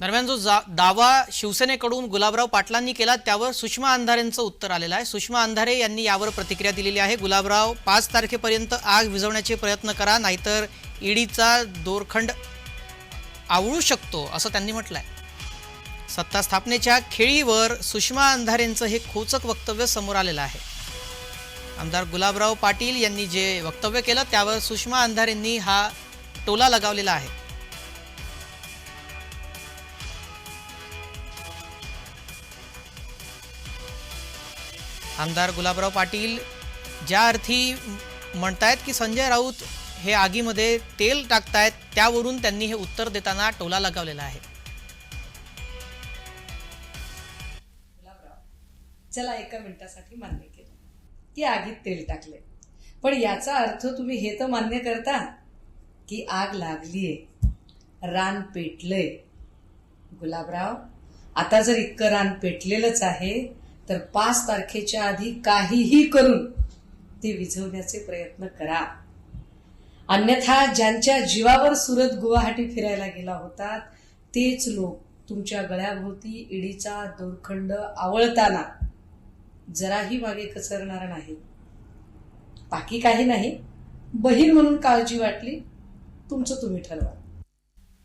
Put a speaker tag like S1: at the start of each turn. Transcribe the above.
S1: दरम्यान जो जा- दावा शिवसेनेकडून गुलाबराव पाटलांनी केला त्यावर सुषमा अंधारेंचं उत्तर आलेलं आहे. सुषमा अंधारे यांनी यावर प्रतिक्रिया दिलेली आहे. गुलाबराव पाच तारखेपर्यंत आग विझवण्याचे प्रयत्न करा नाहीतर ईडीचा दोरखंड आवळू शकतो असं त्यांनी म्हटलं आहे सत्ता स्थापनेच्या खेळीवर सुषमा अंधारेंचं हे खोचक वक्तव्य समोर आलेलं आहे. आमदार गुलाबराव पाटील यांनी जे वक्तव्य केलं त्यावर सुषमा अंधारेंनी हा टोला लगावलेला आहे. आमदार गुलाबराव पाटील ज्या अर्थी म्हणतायत की संजय राऊत हे आगीमध्ये तेल टाकतायत त्यावरून त्यांनी हे उत्तर देताना टोला लगावलेला आहे.
S2: चला एका मिनिटासाठी मान्य केलं. की आगीत तेल टाकले. पण याचा अर्थ तुम्ही हे तर मान्य करता की आग लागलीये. रान पेटलंय. गुलाबराव आता जर इतकं रान पेटलेलंच आहे तर पाच तारखेच्या आधी काहीही करून ते विझवण्याचे प्रयत्न करा. अन्यथा ज्यांच्या जीवावर सुरत गुवाहाटी फिरायला गेला होतात तेच लोक तुमच्या गळ्याभोवती इडीचा दोरखंड आवळताना जराही मागे कचरणार नाही. बाकी काही नाही. बहीण म्हणून काळजी वाटली तुमचं तुम्ही ठरवा.